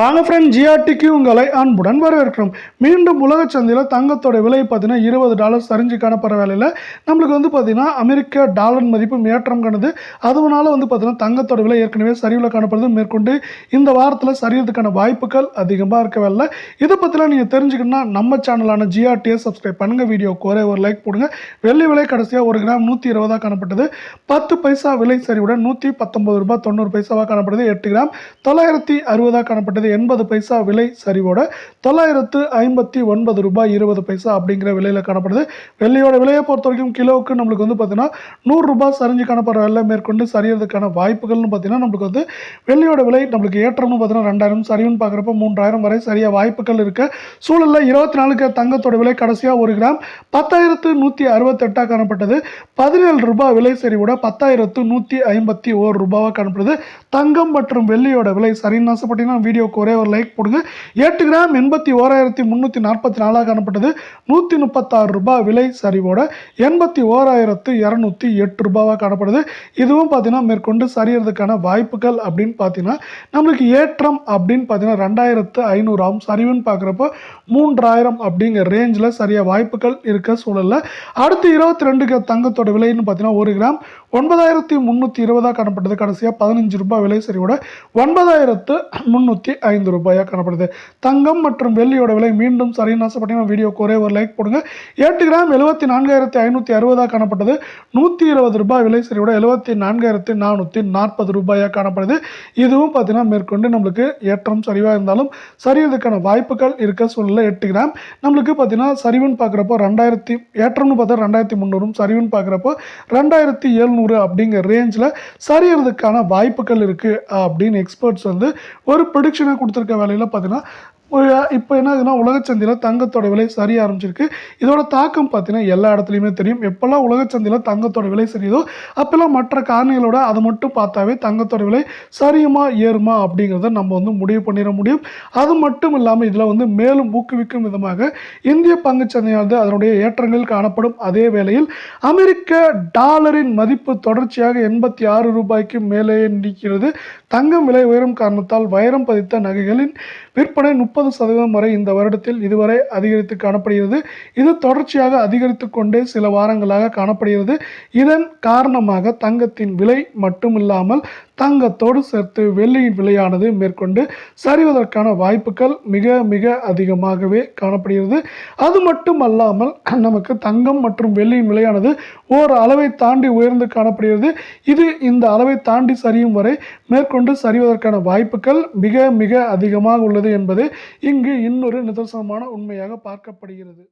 வாங்க ஃப்ரெண்ட் ஜிஆர்டிக்கு உங்களை அன்புடன் வரவேற்கிறோம். மீண்டும் உலக சந்தையில் தங்கத்தோட விலை பார்த்தீங்கன்னா இருபது டாலர் சரிஞ்சு காணப்படுற வேலையில் நம்மளுக்கு வந்து பார்த்திங்கன்னா அமெரிக்க டாலர் மதிப்பு ஏற்றம் காணுது அதனால வந்து பார்த்திங்கன்னா தங்கத்தோட விலை ஏற்கனவே சரிவில் காணப்படுது மேற்கொண்டு இந்த வாரத்தில் சரியறதுக்கான வாய்ப்புகள் அதிகமாக இருக்க வேலை இதை பற்றிலாம் நீங்கள் தெரிஞ்சுக்கணும்னா நம்ம சேனலான ஜிஆர்டியை சப்ஸ்கிரைப் பண்ணுங்கள் வீடியோக்கு ஒரே ஒரு லைக் போடுங்க. வெள்ளி விலை கடைசியாக ஒரு கிராம் நூற்றி இருபதாக காணப்பட்டது. பத்து பைசா விலை சரிவுடன் நூற்றி பத்தொம்பது ரூபாய் தொண்ணூறு பைசாவாக காணப்படுது. எட்டு கிராம் தொள்ளாயிரத்தி அறுபதாக காணப்பட்டது. எண்பது பைசா விலை சரிவோட தொள்ளாயிரத்து ஐம்பத்தி ஒன்பது ரூபாய் இருபது பைசா அப்படிங்கிற விலையில் காணப்படுது. வெள்ளியோட விலையை பொறுத்த வரைக்கும் கிலோவுக்கு நம்மளுக்கு வந்து பார்த்தீங்கன்னா நூறுரூபா சரிஞ்சு காணப்படுற விலை மேற்கொண்டு சரியறதுக்கான வாய்ப்புகள்னு பார்த்தீங்கன்னா நம்மளுக்கு வந்து வெள்ளியோட விலை நம்மளுக்கு ஏற்றம்னு பார்த்தீங்கன்னா ரெண்டாயிரம் சரிவுன்னு பார்க்குறப்ப மூன்றாயிரம் வரை சரியாக வாய்ப்புகள் இருக்க. சூழலில் இருபத்தி நாலுக்கு தங்கத்தோட விலை கடைசியாக ஒரு கிராம் பத்தாயிரத்து நூற்றி அறுபத்தெட்டாக காணப்பட்டது. பதினேழு ரூபாய் விலை சரிவோட பத்தாயிரத்து நூற்றி ஐம்பத்தி ஓரு ரூபாவாக காணப்படுது. தங்கம் மற்றும் வெள்ளியோட விலை சரின்னு ஆசைப்பட்டீங்கன்னா வீடியோ வீடியோவுக்கு ஒரே ஒரு லைக் போடுங்க எட்டு கிராம் எண்பத்தி ஓராயிரத்தி முந்நூற்றி நாற்பத்தி நாலாக காணப்பட்டது. நூற்றி முப்பத்தாறு ரூபாய் விலை சரிவோட எண்பத்தி ஓராயிரத்து இரநூத்தி எட்டு ரூபாவாக காணப்படுது. இதுவும் பார்த்தீங்கன்னா மேற்கொண்டு சரியறதுக்கான வாய்ப்புகள் அப்படின்னு பார்த்தீங்கன்னா நம்மளுக்கு ஏற்றம் அப்படின்னு பார்த்தீங்கன்னா ரெண்டாயிரத்து ஐநூறாம் சரிவுன்னு பார்க்குறப்போ மூன்றாயிரம் அப்படிங்கிற ரேஞ்சில் சரியாக வாய்ப்புகள் இருக்க சூழலில். அடுத்து இருபத்தி ரெண்டுக்கு தங்கத்தோட விலைன்னு பார்த்தீங்கன்னா ஒரு கிராம் ஒன்பதாயிரத்தி முந்நூற்றி இருபதாக காணப்பட்டது. கடைசியாக பதினஞ்சு ரூபாய் விலை சரிவோட ஒன்பதாயிரத்து முந்நூற்றி ஐந்து ரூபாயாக காணப்படுது. தங்கம் மற்றும் வெள்ளியோட விலை மீண்டும் சரின்னு ஆசைப்பட்டீங்கன்னா வீடியோக்கு ஒரே ஒரு லைக் போடுங்க. எட்டு கிராம் எழுபத்தி நான்காயிரத்தி ஐநூற்றி அறுபதாக காணப்பட்டது நூற்றி இருபது ரூபாய் விலை சரியோட எழுபத்தி நான்காயிரத்தி நானூற்றி நாற்பது ரூபாயாக காணப்படுது. இதுவும் பார்த்தீங்கன்னா மேற்கொண்டு நம்மளுக்கு ஏற்றம் சரிவாக இருந்தாலும் சரியதுக்கான வாய்ப்புகள் இருக்க சூழ்நிலை எட்டு கிராம். நம்மளுக்கு பார்த்தீங்கன்னா சரிவுன்னு பார்க்குறப்போ ரெண்டாயிரத்தி ஏற்றம்னு பார்த்தா ரெண்டாயிரத்தி முந்நூறும் சரிவுன்னு பார்க்குறப்போ ரெண்டாயிரத்தி எழுநூறு அப்படிங்கிற ரேஞ்சில் சரியறதுக்கான வாய்ப்புகள் இருக்குது அப்படின்னு எக்ஸ்பர்ட்ஸ் வந்து ஒரு ப்ரிடிக்ஷனாக கொடுத்துருக்க வேலையில் பார்த்தீங்கன்னா இப்போ என்ன ஆகுதுன்னா உலகச்சந்தையில் தங்கத்தோட விலை சரிய ஆரம்பிச்சிருக்கு. இதோட தாக்கம் பார்த்தீங்கன்னா எல்லா இடத்துலையுமே தெரியும். எப்போல்லாம் உலகச்சந்தையில் தங்கத்தோட விலை சரியுதோ அப்போல்லாம் மற்ற காரணிகளோட அதை மட்டும் பார்த்தாவே தங்கத்தோட விலை சரியுமா ஏறுமா அப்படிங்கிறத நம்ம வந்து முடிவு பண்ணிட முடியும். அது மட்டும் இல்லாமல் இதில் வந்து மேலும் ஊக்குவிக்கும் விதமாக இந்திய பங்குச்சந்தையானது அதனுடைய ஏற்றங்களில் காணப்படும். அதே வேளையில் அமெரிக்க டாலரின் மதிப்பு தொடர்ச்சியாக எண்பத்தி ஆறு ரூபாய்க்கு மேலே நீக்கிறது தங்கம் விலை உயரும் காரணத்தால் வைரம் பதித்த நகைகளின் விற்பனை முப்பது சதவீதம் வரை இந்த வருடத்தில் இதுவரை அதிகரித்து காணப்படுகிறது. இது தொடர்ச்சியாக அதிகரித்து கொண்டே சில வாரங்களாக காணப்படுகிறது. இதன் காரணமாக தங்கத்தின் விலை மட்டுமில்லாமல் தங்கத்தோடு சேர்த்து வெள்ளியின் விலையானது மேற்கொண்டு சரிவதற்கான வாய்ப்புகள் மிக மிக அதிகமாகவே காணப்படுகிறது. அது மட்டும் அல்லாமல் நமக்கு தங்கம் மற்றும் வெள்ளியின் விலையானது ஓர் அளவை தாண்டி உயர்ந்து காணப்படுகிறது. இது இந்த அளவை தாண்டி சரியும் வரை மேற்கொண்டு சரிவதற்கான வாய்ப்புகள் மிக மிக அதிகமாக உள்ளது. என்பது இங்கு இன்னொரு நிதர்சனமான உண்மையாக பார்க்கப்படுகிறது.